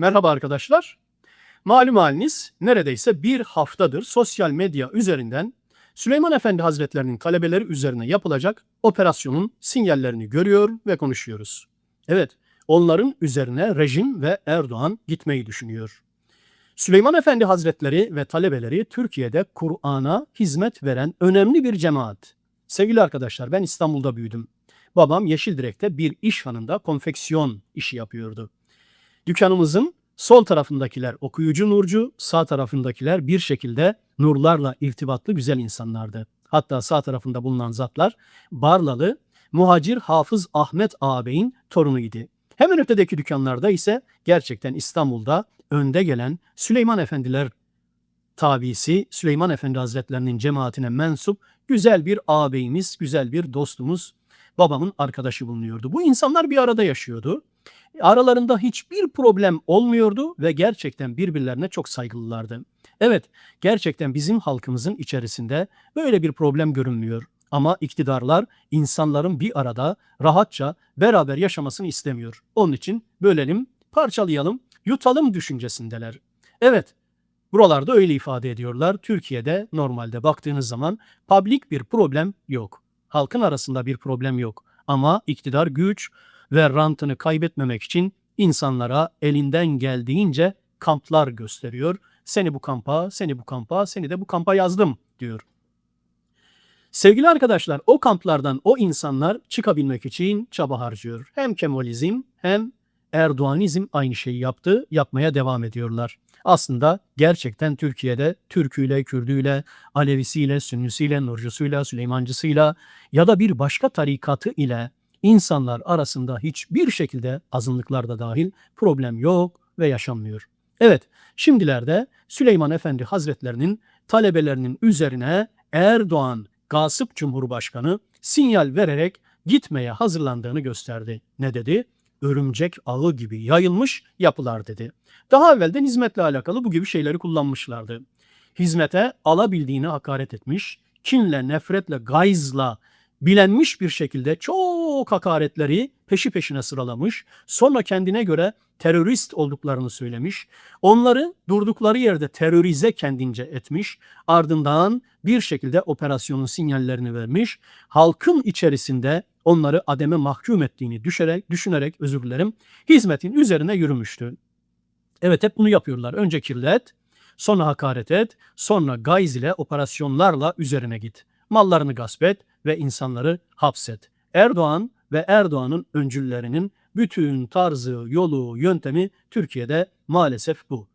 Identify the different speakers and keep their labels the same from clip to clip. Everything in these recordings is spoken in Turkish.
Speaker 1: Merhaba arkadaşlar. Malum haliniz neredeyse bir haftadır sosyal medya üzerinden Süleyman Efendi Hazretlerinin talebeleri üzerine yapılacak operasyonun sinyallerini görüyor ve konuşuyoruz. Evet, onların üzerine rejim ve Erdoğan gitmeyi düşünüyor. Süleyman Efendi Hazretleri ve talebeleri Türkiye'de Kur'an'a hizmet veren önemli bir cemaat. Sevgili arkadaşlar ben İstanbul'da büyüdüm. Babam Yeşildirek'te bir iş hanında konfeksiyon işi yapıyordu. Dükkanımızın sol tarafındakiler okuyucu nurcu, sağ tarafındakiler bir şekilde nurlarla irtibatlı güzel insanlardı. Hatta sağ tarafında bulunan zatlar Barlalı muhacir Hafız Ahmet ağabeyin torunu idi. Hemen ötedeki dükkanlarda ise gerçekten İstanbul'da önde gelen Süleyman Efendiler tabisi Süleyman Efendi Hazretlerinin cemaatine mensup güzel bir ağabeyimiz, güzel bir dostumuz, babamın arkadaşı bulunuyordu. Bu insanlar bir arada yaşıyordu. Aralarında hiçbir problem olmuyordu ve gerçekten birbirlerine çok saygılılardı. Evet, gerçekten bizim halkımızın içerisinde böyle bir problem görünmüyor. Ama iktidarlar insanların bir arada rahatça beraber yaşamasını istemiyor. Onun için bölelim, parçalayalım, yutalım düşüncesindeler. Evet, buralarda öyle ifade ediyorlar. Türkiye'de normalde baktığınız zaman public bir problem yok. Halkın arasında bir problem yok. Ama iktidar güç ve rantını kaybetmemek için insanlara elinden geldiğince kamplar gösteriyor. Seni bu kampa, seni bu kampa, seni de bu kampa yazdım diyor. Sevgili arkadaşlar o kamplardan o insanlar çıkabilmek için çaba harcıyor. Hem Kemalizm hem Erdoğanizm aynı şeyi yaptı, yapmaya devam ediyorlar. Aslında gerçekten Türkiye'de Türküyle, Kürdüyle, Alevisiyle, Sünnisiyle, Nurcusuyla, Süleymancısıyla ya da bir başka tarikatı ile insanlar arasında hiçbir şekilde azınlıklar da dahil problem yok ve yaşanmıyor. Evet, şimdilerde Süleyman Efendi Hazretlerinin talebelerinin üzerine Erdoğan gasıp Cumhurbaşkanı sinyal vererek gitmeye hazırlandığını gösterdi. Ne dedi? Örümcek ağı gibi yayılmış yapılar dedi. Daha evvelden hizmetle alakalı bu gibi şeyleri kullanmışlardı. Hizmete alabildiğini hakaret etmiş, kinle, nefretle, gayzla bilenmiş bir şekilde çok hakaretleri peşi peşine sıralamış, sonra kendine göre terörist olduklarını söylemiş, onları durdukları yerde terörize kendince etmiş, ardından bir şekilde operasyonun sinyallerini vermiş, halkın içerisinde onları ademe mahkum ettiğini düşerek, düşünerek özür dilerim, hizmetin üzerine yürümüştü. Evet hep bunu yapıyorlar. Önce kirlet, sonra hakaret et, sonra gayz ile operasyonlarla üzerine git. Mallarını gasp et ve insanları hapset. Erdoğan ve Erdoğan'ın öncüllerinin bütün tarzı, yolu, yöntemi Türkiye'de maalesef bu.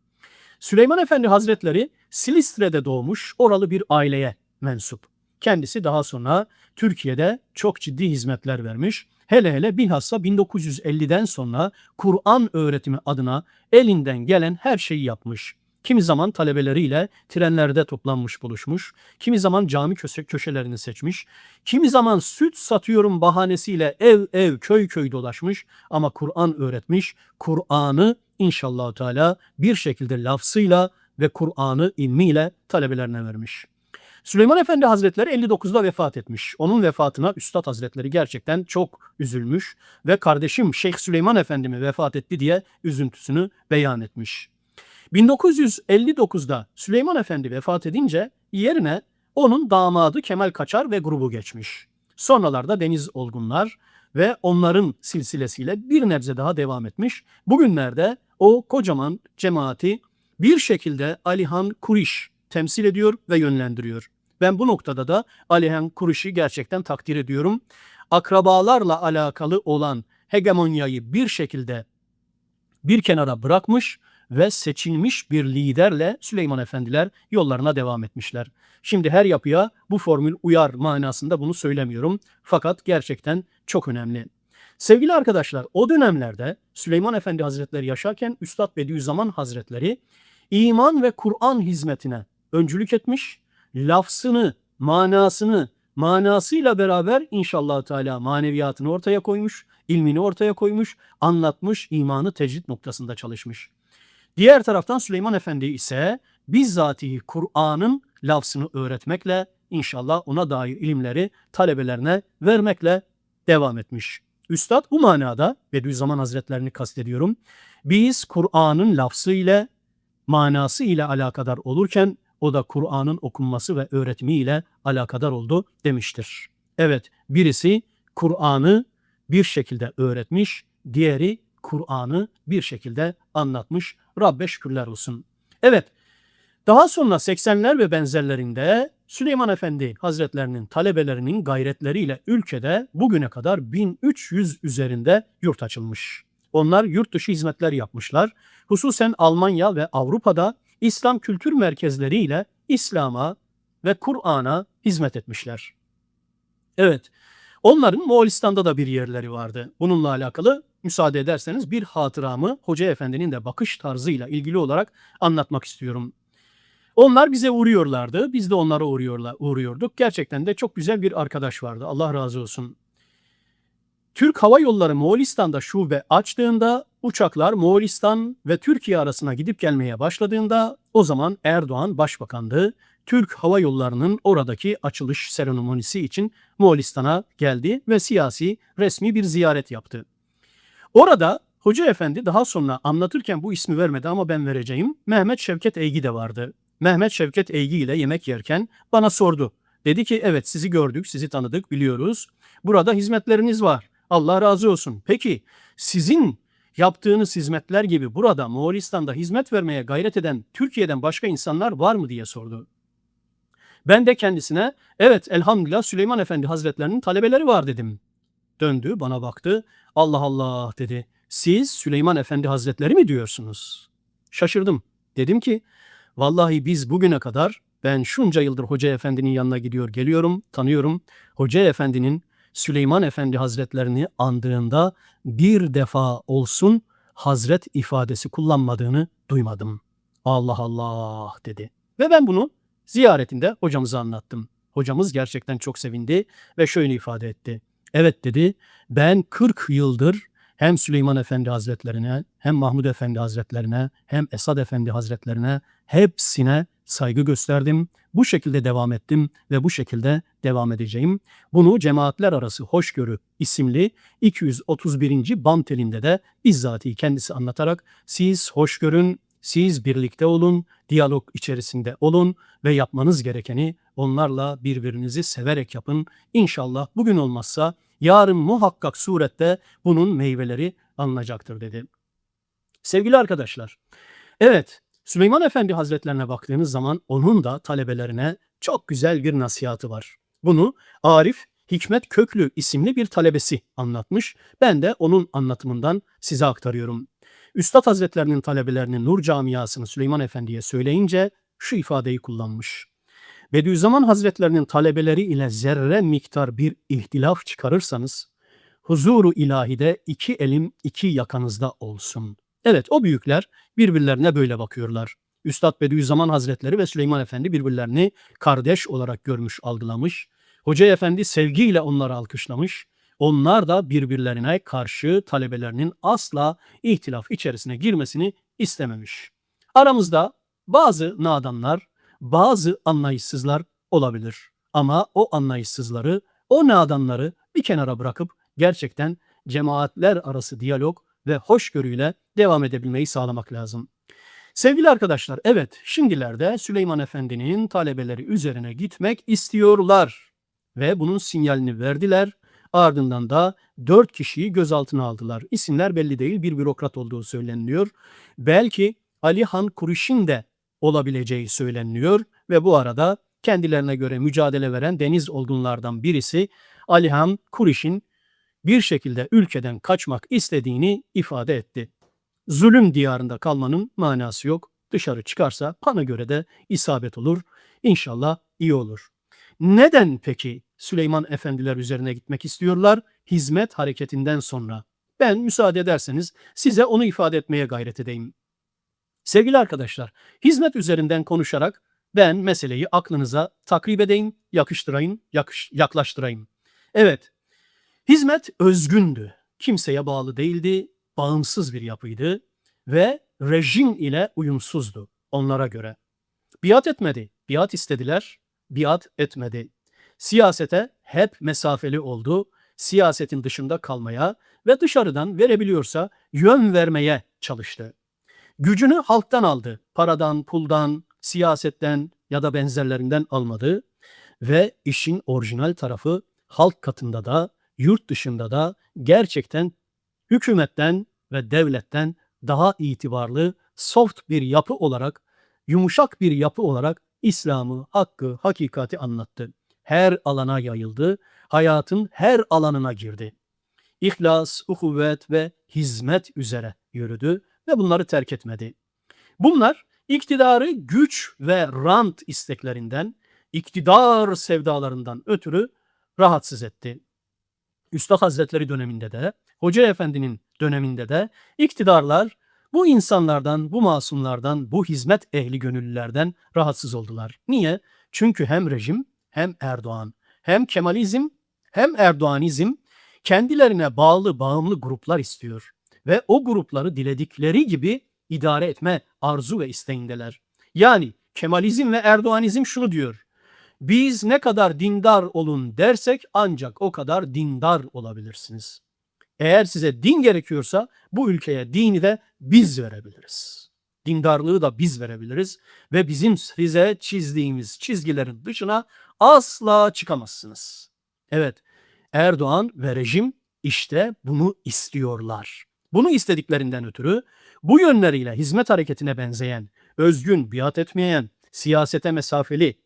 Speaker 1: Süleyman Efendi Hazretleri Silistre'de doğmuş oralı bir aileye mensup. Kendisi daha sonra Türkiye'de çok ciddi hizmetler vermiş. Hele hele bilhassa 1950'den sonra Kur'an öğretimi adına elinden gelen her şeyi yapmış. Kimi zaman talebeleriyle trenlerde toplanmış buluşmuş, kimi zaman cami köşe, köşelerini seçmiş, kimi zaman süt satıyorum bahanesiyle ev ev köy köy dolaşmış ama Kur'an öğretmiş. Kur'an'ı inşallah Teala bir şekilde lafzıyla ve Kur'an'ı ilmiyle talebelerine vermiş. Süleyman Efendi Hazretleri 59'da vefat etmiş. Onun vefatına Üstad Hazretleri gerçekten çok üzülmüş ve kardeşim Şeyh Süleyman Efendi mi vefat etti diye üzüntüsünü beyan etmiş. 1959'da Süleyman Efendi vefat edince yerine onun damadı Kemal Kaçar ve grubu geçmiş. Sonralarda Deniz Olgunlar ve onların silsilesiyle bir nebze daha devam etmiş. Bugünlerde o kocaman cemaati bir şekilde Alihan Kuriş temsil ediyor ve yönlendiriyor. Ben bu noktada da Alihan Kuriş'i gerçekten takdir ediyorum. Akrabalarla alakalı olan hegemonyayı bir şekilde bir kenara bırakmış ve seçilmiş bir liderle Süleyman Efendiler yollarına devam etmişler. Şimdi her yapıya bu formül uyar manasında bunu söylemiyorum. Fakat gerçekten çok önemli. Sevgili arkadaşlar o dönemlerde Süleyman Efendi Hazretleri yaşarken Üstad Bediüzzaman Hazretleri iman ve Kur'an hizmetine öncülük etmiş, lafzını, manasını, manasıyla beraber inşallah Teala maneviyatını ortaya koymuş, ilmini ortaya koymuş, anlatmış, imanı tecrid noktasında çalışmış. Diğer taraftan Süleyman Efendi ise bizzatihi Kur'an'ın lafzını öğretmekle inşallah ona dair ilimleri talebelerine vermekle devam etmiş. Üstad bu manada Bediüzzaman Hazretlerini kastediyorum. Biz Kur'an'ın lafzı ile manası ile alakadar olurken o da Kur'an'ın okunması ve öğretimi ile alakadar oldu demiştir. Evet birisi Kur'an'ı bir şekilde öğretmiş, diğeri Kur'an'ı bir şekilde anlatmış. Rabbe şükürler olsun. Evet daha sonra 80'ler ve benzerlerinde Süleyman Efendi Hazretlerinin talebelerinin gayretleriyle ülkede bugüne kadar 1300 üzerinde yurt açılmış. Onlar yurt dışı hizmetler yapmışlar. Hususen Almanya ve Avrupa'da İslam kültür merkezleriyle İslam'a ve Kur'an'a hizmet etmişler. Evet, onların Moğolistan'da da bir yerleri vardı. Bununla alakalı müsaade ederseniz bir hatıramı Hoca Efendi'nin de bakış tarzıyla ilgili olarak anlatmak istiyorum. Onlar bize uğruyorlardı. Biz de onlara uğruyorlar, uğruyorduk. Gerçekten de çok güzel bir arkadaş vardı. Allah razı olsun. Türk Hava Yolları Moğolistan'da şube açtığında uçaklar Moğolistan ve Türkiye arasına gidip gelmeye başladığında o zaman Erdoğan başbakandı. Türk Hava Yolları'nın oradaki açılış seremonisi için Moğolistan'a geldi ve siyasi resmi bir ziyaret yaptı. Orada Hoca Efendi daha sonra anlatırken bu ismi vermedi ama ben vereceğim. Mehmet Şevket Eygi de vardı. Mehmet Şevket Eygi ile yemek yerken bana sordu. Dedi ki evet sizi gördük, sizi tanıdık, biliyoruz. Burada hizmetleriniz var. Allah razı olsun. Peki sizin yaptığınız hizmetler gibi burada Moğolistan'da hizmet vermeye gayret eden Türkiye'den başka insanlar var mı diye sordu. Ben de kendisine evet elhamdülillah Süleyman Efendi Hazretlerinin talebeleri var dedim. Döndü bana baktı. Allah Allah dedi. Siz Süleyman Efendi Hazretleri mi diyorsunuz? Şaşırdım. Dedim ki vallahi biz bugüne kadar ben şunca yıldır Hoca Efendi'nin yanına gidiyor geliyorum, tanıyorum. Hoca Efendi'nin Süleyman Efendi Hazretlerini andığında bir defa olsun Hazret ifadesi kullanmadığını duymadım. Allah Allah dedi. Ve ben bunu ziyaretinde hocamıza anlattım. Hocamız gerçekten çok sevindi ve şöyle ifade etti. Evet dedi ben 40 yıldır hem Süleyman Efendi Hazretlerine hem Mahmud Efendi Hazretlerine hem Esad Efendi Hazretlerine hepsine saygı gösterdim. Bu şekilde devam ettim ve bu şekilde devam edeceğim. Bunu Cemaatler Arası Hoşgörü isimli 231. bam telinde de bizzati kendisi anlatarak siz hoşgörün, siz birlikte olun, diyalog içerisinde olun ve yapmanız gerekeni onlarla birbirinizi severek yapın. İnşallah bugün olmazsa yarın muhakkak surette bunun meyveleri alınacaktır dedi. Sevgili arkadaşlar, evet Süleyman Efendi Hazretlerine baktığınız zaman onun da talebelerine çok güzel bir nasihatı var. Bunu Arif Hikmet Köklü isimli bir talebesi anlatmış. Ben de onun anlatımından size aktarıyorum. Üstad Hazretlerinin talebelerinin Nur Camiası'nı Süleyman Efendi'ye söyleyince şu ifadeyi kullanmış. Bediüzzaman Hazretlerinin talebeleri ile zerre miktar bir ihtilaf çıkarırsanız, huzuru ilahide iki elim iki yakanızda olsun. Evet o büyükler birbirlerine böyle bakıyorlar. Üstad Bediüzzaman Hazretleri ve Süleyman Efendi birbirlerini kardeş olarak görmüş, algılamış. Hoca Efendi sevgiyle onları alkışlamış. Onlar da birbirlerine karşı talebelerinin asla ihtilaf içerisine girmesini istememiş. Aramızda bazı nadanlar, bazı anlayışsızlar olabilir. Ama o anlayışsızları, o nadanları bir kenara bırakıp gerçekten cemaatler arası diyalog ve hoşgörüyle devam edebilmeyi sağlamak lazım. Sevgili arkadaşlar, evet şimdilerde Süleyman Efendi'nin talebeleri üzerine gitmek istiyorlar ve bunun sinyalini verdiler. Ardından da dört kişiyi gözaltına aldılar. İsimler belli değil, bir bürokrat olduğu söyleniliyor. Belki Ali Han Kuriş'in de olabileceği söyleniliyor ve bu arada kendilerine göre mücadele veren deniz olgunlardan birisi Alihan Kuriş'in bir şekilde ülkeden kaçmak istediğini ifade etti. Zulüm diyarında kalmanın manası yok. Dışarı çıkarsa bana göre de isabet olur. İnşallah iyi olur. Neden peki Süleyman Efendiler üzerine gitmek istiyorlar? Hizmet hareketinden sonra. Ben müsaade ederseniz size onu ifade etmeye gayret edeyim. Sevgili arkadaşlar, hizmet üzerinden konuşarak ben meseleyi aklınıza takrib edeyim, yakıştırayım, yakış, yaklaştırayım. Evet, hizmet özgündü. Kimseye bağlı değildi, bağımsız bir yapıydı ve rejim ile uyumsuzdu onlara göre. Biat etmedi, biat istediler, biat etmedi. Siyasete hep mesafeli oldu, siyasetin dışında kalmaya ve dışarıdan verebiliyorsa yön vermeye çalıştı. Gücünü halktan aldı. Paradan, puldan, siyasetten ya da benzerlerinden almadı ve işin orijinal tarafı halk katında da yurt dışında da gerçekten hükümetten ve devletten daha itibarlı soft bir yapı olarak, yumuşak bir yapı olarak İslam'ı, hakkı, hakikati anlattı. Her alana yayıldı, hayatın her alanına girdi. İhlas, uhuvvet ve hizmet üzere yürüdü ve bunları terk etmedi. Bunlar iktidarı güç ve rant isteklerinden, iktidar sevdalarından ötürü rahatsız etti. Üstad Hazretleri döneminde de, Hoca Efendi'nin döneminde de iktidarlar bu insanlardan, bu masumlardan, bu hizmet ehli gönüllülerden rahatsız oldular. Niye? Çünkü hem rejim hem Erdoğan, hem Kemalizm hem Erdoğanizm kendilerine bağlı bağımlı gruplar istiyor ve o grupları diledikleri gibi idare etme arzu ve isteğindeler. Yani Kemalizm ve Erdoğanizm şunu diyor. Biz ne kadar dindar olun dersek ancak o kadar dindar olabilirsiniz. Eğer size din gerekiyorsa bu ülkeye dini de biz verebiliriz. Dindarlığı da biz verebiliriz ve bizim size çizdiğimiz çizgilerin dışına asla çıkamazsınız. Evet, Erdoğan ve rejim işte bunu istiyorlar. Bunu istediklerinden ötürü bu yönleriyle hizmet hareketine benzeyen, özgün, biat etmeyen, siyasete mesafeli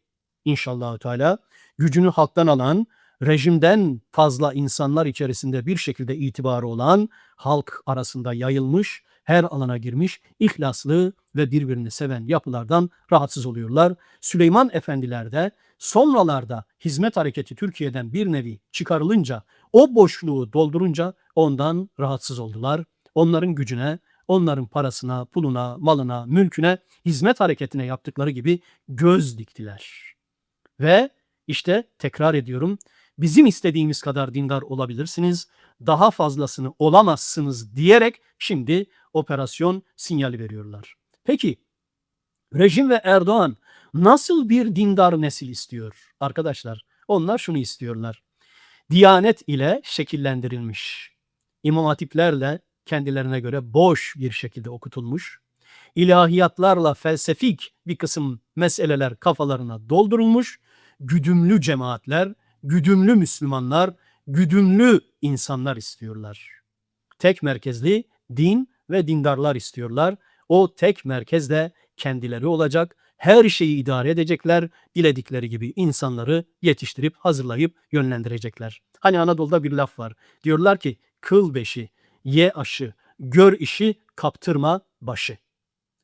Speaker 1: inşallah Teala gücünü halktan alan, rejimden fazla insanlar içerisinde bir şekilde itibarı olan, halk arasında yayılmış, her alana girmiş, ihlaslı ve birbirini seven yapılardan rahatsız oluyorlar. Süleyman Efendiler de sonralarda hizmet hareketi Türkiye'den bir nevi çıkarılınca, o boşluğu doldurunca ondan rahatsız oldular. Onların gücüne, onların parasına, puluna, malına, mülküne, hizmet hareketine yaptıkları gibi göz diktiler. Ve işte tekrar ediyorum, bizim istediğimiz kadar dindar olabilirsiniz, daha fazlasını olamazsınız diyerek şimdi operasyon sinyali veriyorlar. Peki rejim ve Erdoğan nasıl bir dindar nesil istiyor? Arkadaşlar onlar şunu istiyorlar. Diyanet ile şekillendirilmiş, imam hatiplerle kendilerine göre boş bir şekilde okutulmuş, ilahiyatlarla felsefik bir kısım meseleler kafalarına doldurulmuş, güdümlü cemaatler, güdümlü Müslümanlar, güdümlü insanlar istiyorlar. Tek merkezli din ve dindarlar istiyorlar. O tek merkez de kendileri olacak. Her şeyi idare edecekler. Diledikleri gibi insanları yetiştirip hazırlayıp yönlendirecekler. Hani Anadolu'da bir laf var. Diyorlar ki kıl beşi, ye aşı, gör işi, kaptırma başı.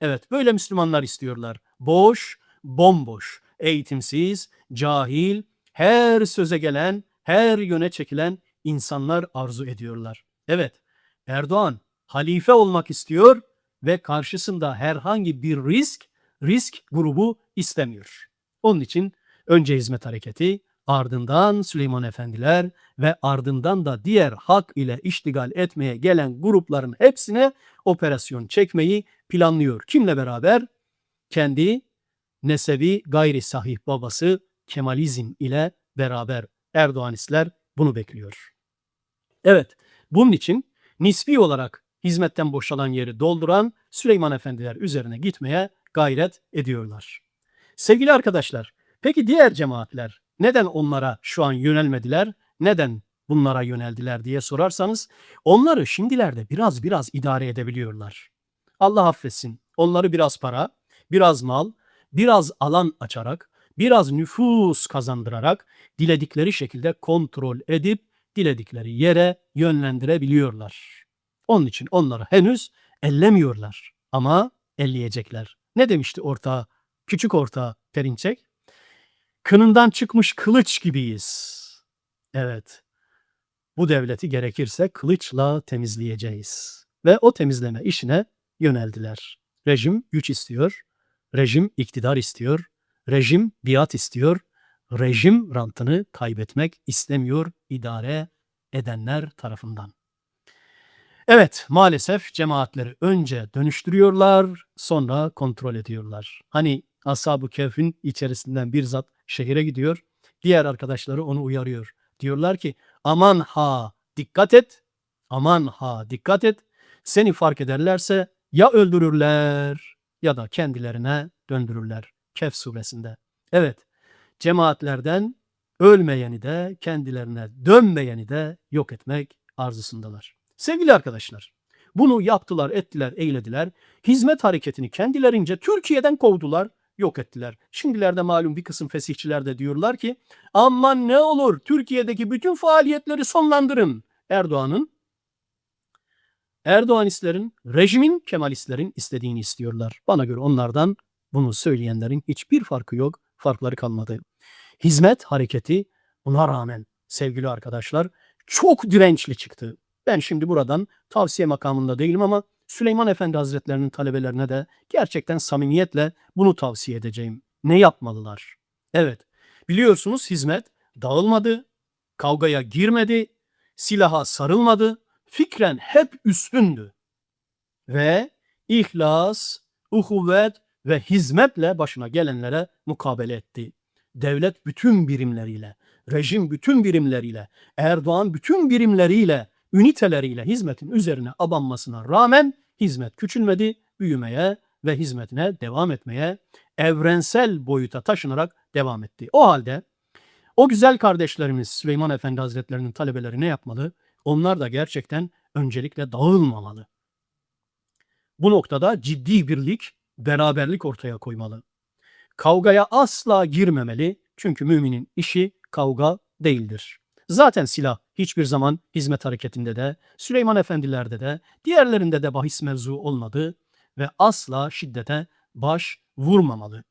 Speaker 1: Evet böyle Müslümanlar istiyorlar. Boş, bomboş, eğitimsiz, cahil, her söze gelen, her yöne çekilen insanlar arzu ediyorlar. Evet, Erdoğan halife olmak istiyor ve karşısında herhangi bir risk, risk grubu istemiyor. Onun için önce hizmet hareketi, ardından Süleyman Efendiler ve ardından da diğer hak ile iştigal etmeye gelen grupların hepsine operasyon çekmeyi planlıyor. Kimle beraber? Kendi nesevi gayri sahih babası Kemalizm ile beraber Erdoğanistler bunu bekliyor. Evet, bunun için nispi olarak hizmetten boşalan yeri dolduran Süleyman Efendiler üzerine gitmeye gayret ediyorlar. Sevgili arkadaşlar, peki diğer cemaatler neden onlara şu an yönelmediler? Neden bunlara yöneldiler diye sorarsanız onları şimdilerde biraz biraz idare edebiliyorlar. Allah affetsin. Onları biraz para, biraz mal, biraz alan açarak, biraz nüfus kazandırarak diledikleri şekilde kontrol edip diledikleri yere yönlendirebiliyorlar. Onun için onları henüz ellemiyorlar ama elleyecekler. Ne demişti orta, küçük orta Perinçek? Kınından çıkmış kılıç gibiyiz. Evet, bu devleti gerekirse kılıçla temizleyeceğiz. Ve o temizleme işine yöneldiler. Rejim güç istiyor, rejim iktidar istiyor, rejim biat istiyor, rejim rantını kaybetmek istemiyor idare edenler tarafından. Evet, maalesef cemaatleri önce dönüştürüyorlar, sonra kontrol ediyorlar. Hani Ashab-ı Kehf'in içerisinden bir zat şehire gidiyor, diğer arkadaşları onu uyarıyor. Diyorlar ki Aman ha dikkat et. Aman ha dikkat et. Seni fark ederlerse ya öldürürler ya da kendilerine döndürürler. Kehf suresinde. Evet cemaatlerden ölmeyeni de kendilerine dönmeyeni de yok etmek arzusundalar. Sevgili arkadaşlar bunu yaptılar, ettiler, eylediler. Hizmet hareketini kendilerince Türkiye'den kovdular, yok ettiler. Şimdilerde malum bir kısım fesihçiler de diyorlar ki aman ne olur Türkiye'deki bütün faaliyetleri sonlandırın. Erdoğan'ın Erdoğanistlerin, rejimin Kemalistlerin istediğini istiyorlar. Bana göre onlardan bunu söyleyenlerin hiçbir farkı yok, farkları kalmadı. Hizmet hareketi buna rağmen sevgili arkadaşlar çok dirençli çıktı. Ben şimdi buradan tavsiye makamında değilim ama Süleyman Efendi Hazretlerinin talebelerine de gerçekten samimiyetle bunu tavsiye edeceğim. Ne yapmalılar? Evet, biliyorsunuz hizmet dağılmadı, kavgaya girmedi, silaha sarılmadı, fikren hep üstündü. Ve ihlas, uhuvvet ve hizmetle başına gelenlere mukabele etti. Devlet bütün birimleriyle, rejim bütün birimleriyle, Erdoğan bütün birimleriyle, üniteleriyle hizmetin üzerine abanmasına rağmen hizmet küçülmedi, büyümeye ve hizmetine devam etmeye, evrensel boyuta taşınarak devam etti. O halde o güzel kardeşlerimiz Süleyman Efendi Hazretlerinin talebeleri ne yapmalı? Onlar da gerçekten öncelikle dağılmamalı. Bu noktada ciddi birlik, beraberlik ortaya koymalı. Kavgaya asla girmemeli çünkü müminin işi kavga değildir. Zaten silah hiçbir zaman hizmet hareketinde de, Süleyman Efendilerde de, diğerlerinde de bahis mevzu olmadı ve asla şiddete baş vurmamalı.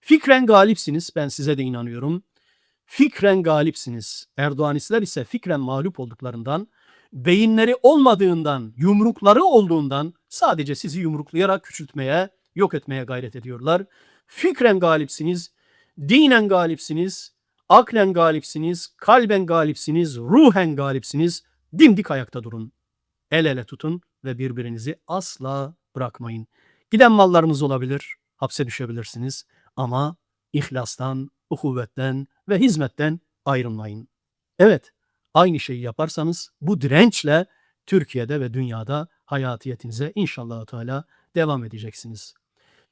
Speaker 1: Fikren galipsiniz, ben size de inanıyorum. Fikren galipsiniz. Erdoğanistler ise fikren mağlup olduklarından, beyinleri olmadığından, yumrukları olduğundan sadece sizi yumruklayarak küçültmeye, yok etmeye gayret ediyorlar. Fikren galipsiniz, dinen galipsiniz, aklen galipsiniz, kalben galipsiniz, ruhen galipsiniz. Dimdik ayakta durun. El ele tutun ve birbirinizi asla bırakmayın. Giden mallarınız olabilir, hapse düşebilirsiniz ama ihlastan, uhuvvetten ve hizmetten ayrılmayın. Evet, aynı şeyi yaparsanız bu dirençle Türkiye'de ve dünyada hayatiyetinize inşallah Teala devam edeceksiniz.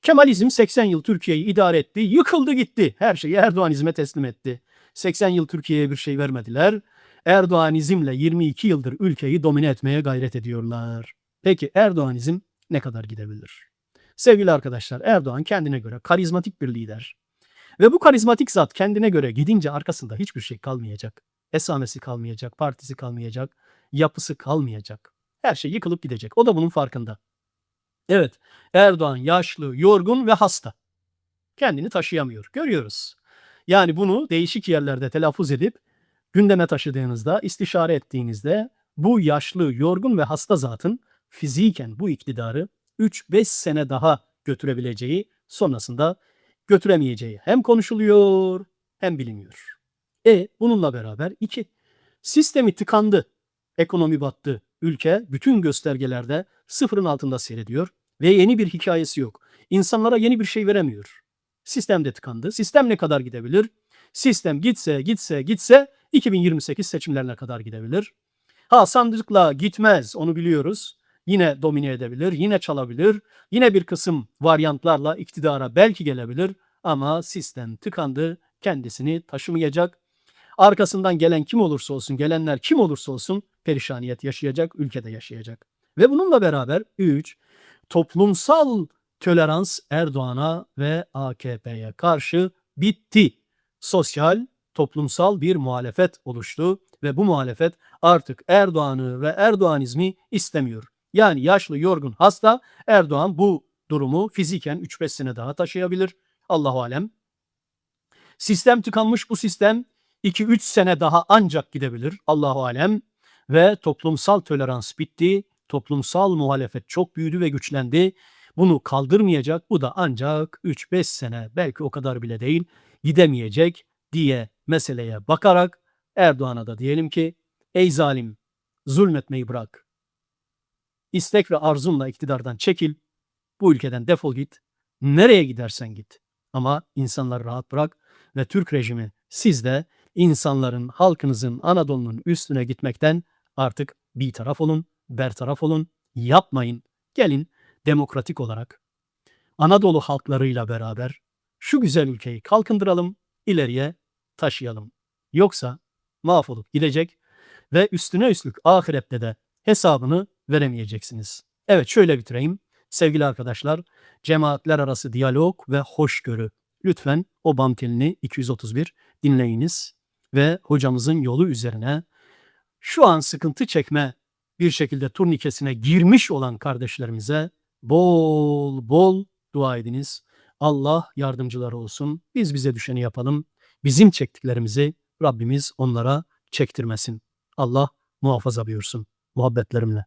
Speaker 1: Kemalizm 80 yıl Türkiye'yi idare etti, yıkıldı gitti. Her şeyi Erdoğanizme teslim etti. 80 yıl Türkiye'ye bir şey vermediler. Erdoğanizmle 22 yıldır ülkeyi domine etmeye gayret ediyorlar. Peki Erdoğanizm ne kadar gidebilir? Sevgili arkadaşlar Erdoğan kendine göre karizmatik bir lider. Ve bu karizmatik zat kendine göre gidince arkasında hiçbir şey kalmayacak. Esamesi kalmayacak, partisi kalmayacak, yapısı kalmayacak. Her şey yıkılıp gidecek. O da bunun farkında. Evet, Erdoğan yaşlı, yorgun ve hasta. Kendini taşıyamıyor. Görüyoruz. Yani bunu değişik yerlerde telaffuz edip gündeme taşıdığınızda, istişare ettiğinizde bu yaşlı, yorgun ve hasta zatın fiziken bu iktidarı 3-5 sene daha götürebileceği, sonrasında götüremeyeceği hem konuşuluyor hem biliniyor. E bununla beraber iki, sistemi tıkandı, ekonomi battı, ülke bütün göstergelerde sıfırın altında seyrediyor ve yeni bir hikayesi yok. İnsanlara yeni bir şey veremiyor. Sistem de tıkandı. Sistem ne kadar gidebilir? Sistem gitse gitse gitse 2028 seçimlerine kadar gidebilir. Ha sandıkla gitmez onu biliyoruz. Yine domine edebilir, yine çalabilir, yine bir kısım varyantlarla iktidara belki gelebilir ama sistem tıkandı, kendisini taşımayacak. Arkasından gelen kim olursa olsun, gelenler kim olursa olsun perişaniyet yaşayacak, ülkede yaşayacak. Ve bununla beraber 3. Toplumsal tolerans Erdoğan'a ve AKP'ye karşı bitti. Sosyal, toplumsal bir muhalefet oluştu ve bu muhalefet artık Erdoğan'ı ve Erdoğanizmi istemiyor. Yani yaşlı, yorgun, hasta Erdoğan bu durumu fiziken 3-5 sene daha taşıyabilir. Allahu alem. Sistem tıkanmış bu sistem 2-3 sene daha ancak gidebilir. Allahu alem. Ve toplumsal tolerans bitti. Toplumsal muhalefet çok büyüdü ve güçlendi. Bunu kaldırmayacak. Bu da ancak 3-5 sene belki o kadar bile değil gidemeyecek diye meseleye bakarak Erdoğan'a da diyelim ki ey zalim zulmetmeyi bırak. İstek ve arzunla iktidardan çekil. Bu ülkeden defol git. Nereye gidersen git. Ama insanları rahat bırak ve Türk rejimi siz de insanların, halkınızın, Anadolu'nun üstüne gitmekten artık bir taraf olun, bertaraf olun, yapmayın. Gelin demokratik olarak Anadolu halklarıyla beraber şu güzel ülkeyi kalkındıralım, ileriye taşıyalım. Yoksa mahvolup gidecek ve üstüne üstlük ahirette de hesabını veremeyeceksiniz. Evet şöyle bitireyim. Sevgili arkadaşlar, cemaatler arası diyalog ve hoşgörü. Lütfen o bam telini 231 dinleyiniz ve hocamızın yolu üzerine şu an sıkıntı çekme bir şekilde turnikesine girmiş olan kardeşlerimize bol bol dua ediniz. Allah yardımcıları olsun. Biz bize düşeni yapalım. Bizim çektiklerimizi Rabbimiz onlara çektirmesin. Allah muhafaza buyursun. Muhabbetlerimle.